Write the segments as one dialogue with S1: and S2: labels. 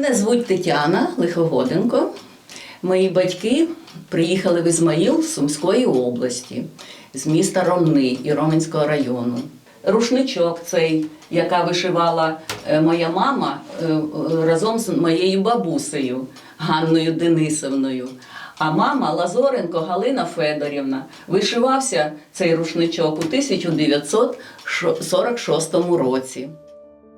S1: Мене звуть Тетяна Лихогоденко. Мої батьки приїхали в Ізмаїл з Сумської області, з міста Ромни і Роменського району. Рушничок цей, яка вишивала е, моя мама е, е, разом з моєю бабусею Ганною Денисовною. А мама Лазоренко Галина Федорівна вишивався цей рушничок у 1946 році.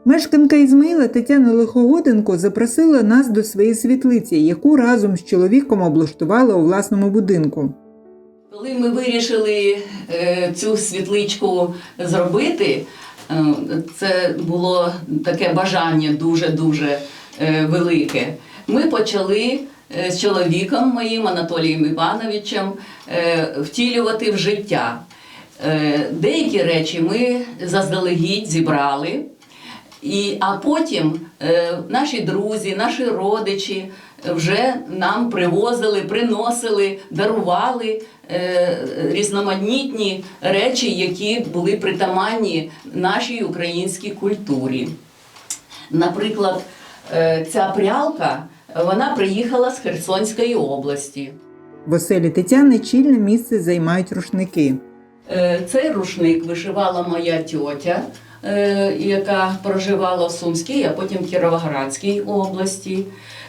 S2: Мешканка Ізмаїла Тетяна Лихогоденко запросила нас до своєї світлиці, яку разом з чоловіком облаштувала у власному будинку.
S1: Коли ми вирішили е, цю світличку зробити, е, це було таке бажання дуже-дуже е, велике. Ми почали з чоловіком моїм Анатолієм Івановичем втілювати в життя. Деякі речі ми заздалегідь зібрали. І, а потім е, наші друзі, наші родичі вже нам привозили, приносили, дарували е, різноманітні речі, які були притаманні нашій українській культурі. Наприклад, е, ця прялка вона приїхала з Херсонської області.
S2: В оселі Тетяни чільне місце займають рушники.
S1: Е, Цей рушник вишивала моя тьотя, е, яка проживала в Сумській, а потім в Кіровоградській області.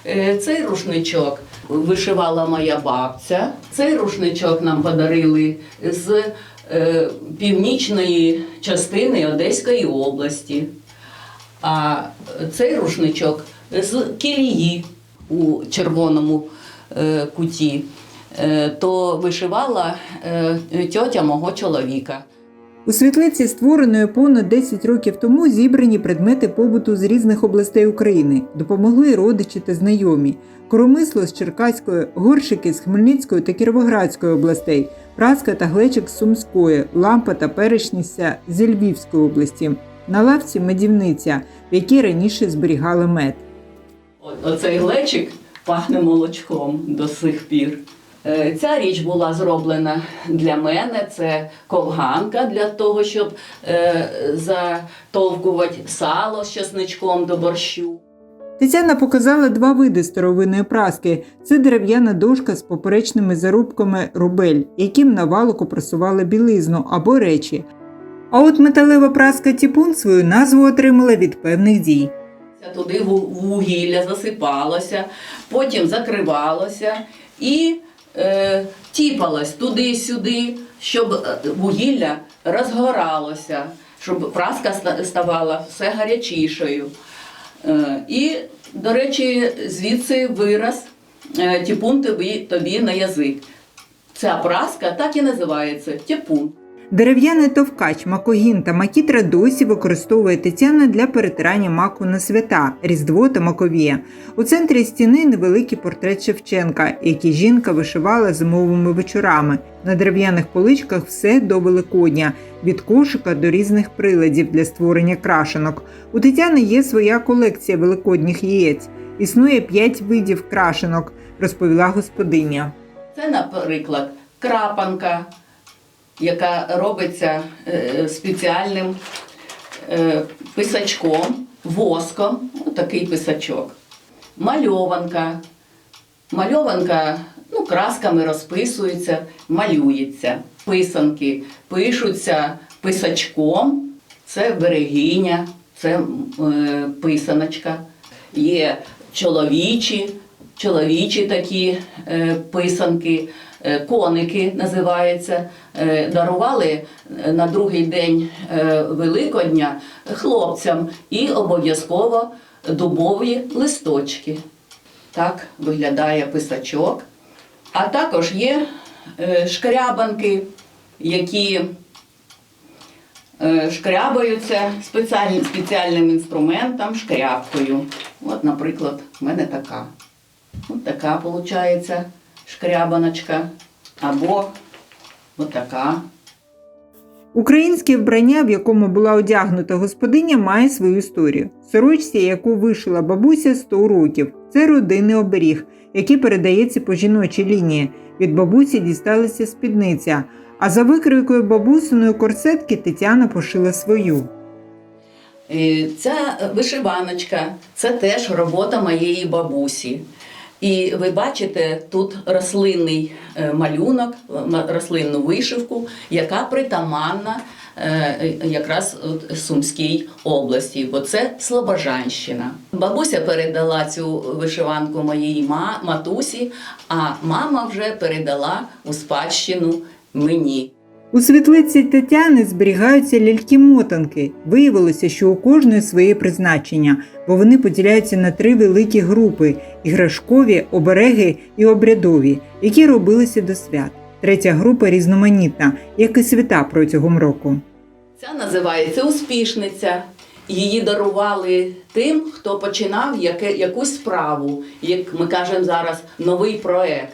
S1: Е, Цей рушничок вишивала моя бабця. Цей рушничок нам подарили з північної частини Одеської області. А цей рушничок з кілії у червоному куті, то вишивала е, тьотя мого чоловіка.
S2: У світлиці, створеної понад 10 років тому, зібрані предмети побуту з різних областей України. Допомогли родичі та знайомі. Коромисло з Черкаської, горшики з Хмельницької та Кіровоградської областей, праска та глечик з Сумської, лампа та перечниця зі Львівської області. На лавці медівниця, в якій раніше зберігали мед.
S1: Оцей глечик пахне молочком до сих пір. Е, Ця річ була зроблена для мене. Це ковганка для того, щоб е, затовкувати сало з чесничком до борщу.
S2: Тетяна показала два види старовинної праски: це дерев'яна дошка з поперечними зарубками рубель, яким на валику просували білизну або речі. А от металева праска тіпун свою назву отримала від певних дій.
S1: Туди вугілля засипалося, потім закривалося і е, тіпалось туди-сюди, щоб е, вугілля розгоралося, щоб праска ставала все гарячішою. Е, і, до речі, звідси вираз тіпун тобі, тобі на язик. Ця праска так і називається тіпун.
S2: Дерев'яний товкач, макогін та макітра досі використовує Тетяна для перетирання маку на свята, Різдво та Маковія. У центрі стіни невеликий портрет Шевченка, який жінка вишивала зимовими вечорами. На дерев'яних поличках все до Великодня, від кошика до різних приладів для створення крашенок. У Тетяни є своя колекція великодніх яєць. Існує п'ять видів крашенок, розповіла господиня.
S1: Це, наприклад, крапанка, яка робиться е, спеціальним е, писачком, воском, такий писачок. Мальованка. Мальованка ну, красками розписується, малюється. Писанки пишуться писачком, це берегиня, це е, писаночка. Є чоловічі, чоловічі такі е, писанки, коники називаються. Е, дарували е, на другий день е, Великодня хлопцям і обов'язково дубові листочки. Так виглядає писачок. А також є е, шкрябанки, які е, шкрябаються спеціальним, спеціальним інструментом, шкрябкою. От, наприклад, в мене така. От така виходить шкрябаночка. Або от така.
S2: Українське вбрання, в якому була одягнута господиня, має свою історію. Сорочці, яку вишила бабуся 100 років. Це родинний оберіг, який передається по жіночій лінії. Від бабусі дісталася спідниця. А за викройкою бабусиної корсетки Тетяна пошила свою.
S1: Е, Ця вишиваночка це теж робота моєї бабусі. І ви бачите тут рослинний е, малюнок, м- рослинну вишивку, яка притаманна е, якраз Сумській області, бо це Слобожанщина. Бабуся передала цю вишиванку моїй матусі, а мама вже передала у спадщину мені.
S2: У світлиці Тетяни зберігаються ляльки-мотанки. Виявилося, що у кожної своє призначення, бо вони поділяються на три великі групи: іграшкові, обереги і обрядові, які робилися до свят. Третя група різноманітна, як і свята протягом року.
S1: Ця називається успішниця. Її дарували тим, хто починав яке, якусь справу, як ми кажемо зараз, новий проект.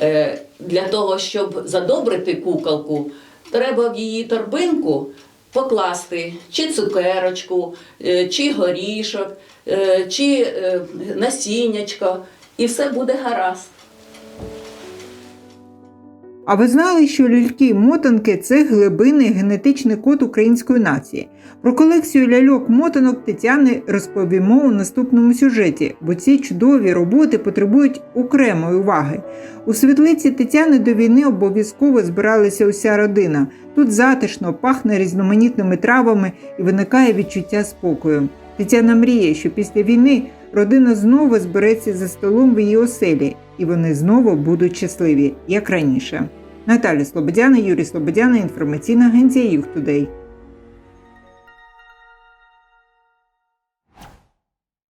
S1: Е, для того, щоб задобрити куколку, треба в її торбинку покласти чи цукерочку, е, чи горішок, е, чи насіннячко, і все буде гаразд.
S2: А ви знали, що ляльки-мотанки це глибинний генетичний код української нації? Про колекцію ляльок-мотанок Тетяни розповімо у наступному сюжеті, бо ці чудові роботи потребують окремої уваги. У світлиці Тетяни до війни обов'язково збиралася уся родина. Тут затишно пахне різноманітними травами і виникає відчуття спокою. Тетяна мріє, що після війни родина знову збереться за столом в її оселі, і вони знову будуть щасливі, як раніше. Наталя Слободяна, Юрій Слободяна, інформаційна агенція Юг Тудей.